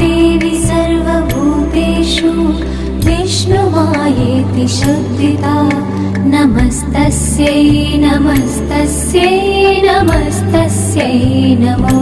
देवी सर्वभूतेषु विष्णुमायेति शुद्धिता। नमस्तस्यै नमस्तस्यै नमस्तस्यै नमो